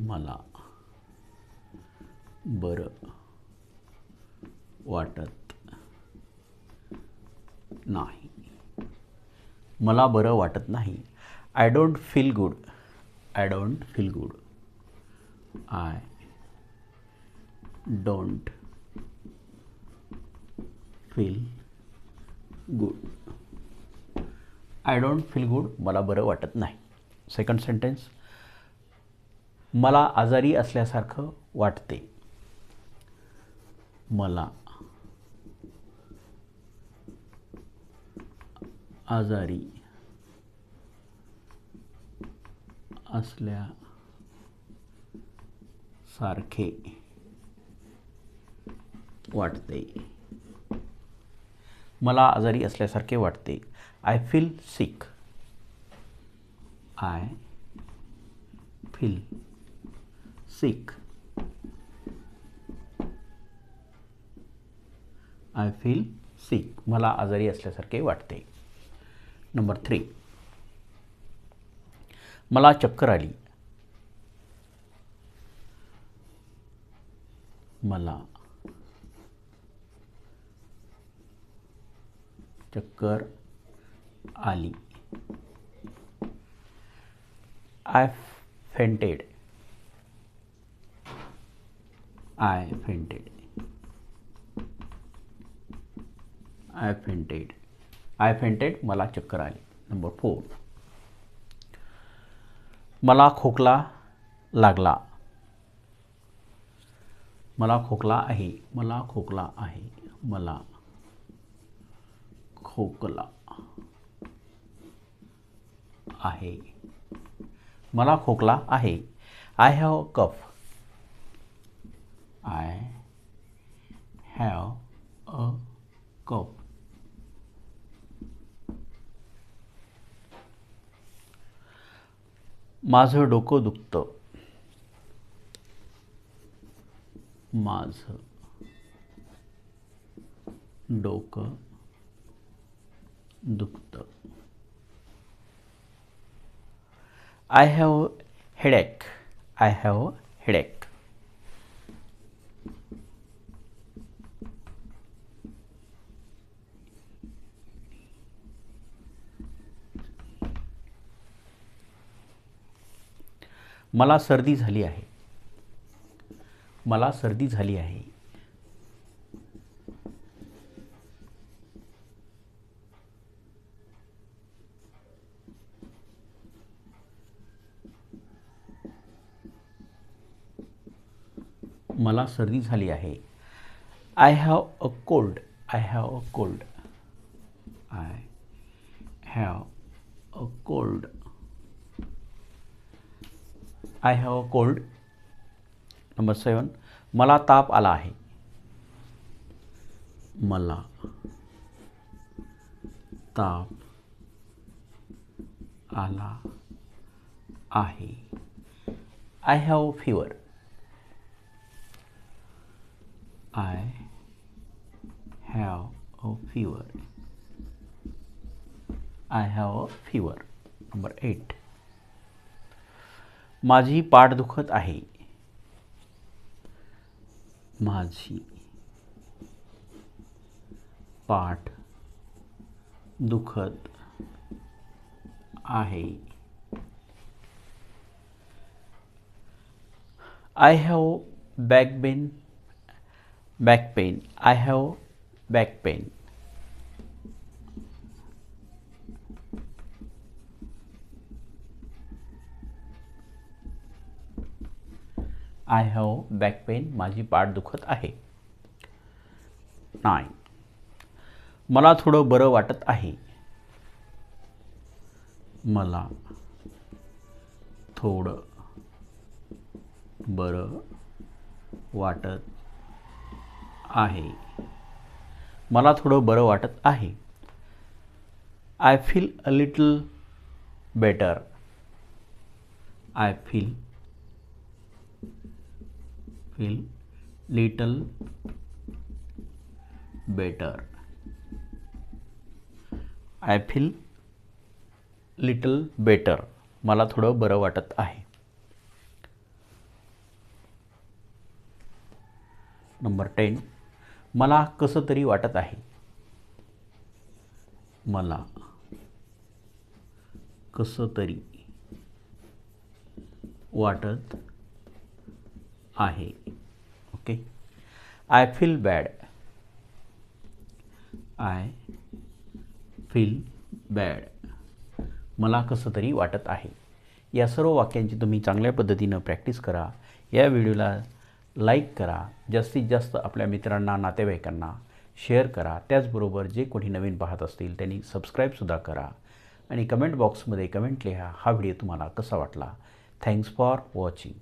मला बरं वाटत नाही. मला बरं वाटत नाही. I don't feel good I don't feel good I don't feel good I don't feel good मला बरं वाटत नाही. सेकंड सेंटेन्स मला आजारी असल्यासारखं वाटते. मला आजारी असल्यासारखे वाटते. मला आजारी असल्यासारखे वाटते. I feel sick I feel sick. I feel sick मला आजारी असल्यासारखे वाटते. नंबर थ्री मला चक्कर आली. मला चक्कर आली. I fainted I fainted I fainted I fainted मला चक्कर आली. नंबर फोर मला खोकला लागला. मला खोकला आहे. मला खोकला आहे. मला खोकला आहे. मला खोकला आहे. I have cough I have a cup. माझं डोकं दुखतं. माझं डोकं दुखतं. I have headache I have headache मला सर्दी झाली आहे. मला सर्दी झाली आहे. मला सर्दी झाली आहे. I have a cold I have a cold I have a cold I have a cold number seven मला ताप आला आहे मला ताप आला आहे I have fever I have a fever I have a fever number eight माझी पाठ दुखत आहे. माझी पाठ दुखत आहे. I have back pain back pain I have back pain I have back pain माझी पाठ दुखत आहे. नाईन मला थोडं बरं वाटत आहे. मला थोडं बरं वाटत आहे. मला थोडं बरं वाटत आहे. I feel a little better I feel feel little better. I feel little better मला थोडं बरं वाटत आहे. नंबर टेन मला कसं तरी वाटत आहे. मला कसं तरी वाटत आहे. Okay I feel bad I feel bad मला कसं तरी वाटत आहे. या सर्व वाक्यांची तुम्ही चांगल्या पद्धतीनं प्रॅक्टिस करा. या व्हिडिओला लाईक करा. जास्तीत जास्त आपल्या मित्रांना नातेवाईकांना शेअर करा. त्याचबरोबर जे कोणी नवीन पाहत असतील त्यांनी सबस्क्राईबसुद्धा करा. आणि कमेंट बॉक्समध्ये कमेंट लिहा. हा व्हिडिओ तुम्हाला कसा वाटला? Thanks for watching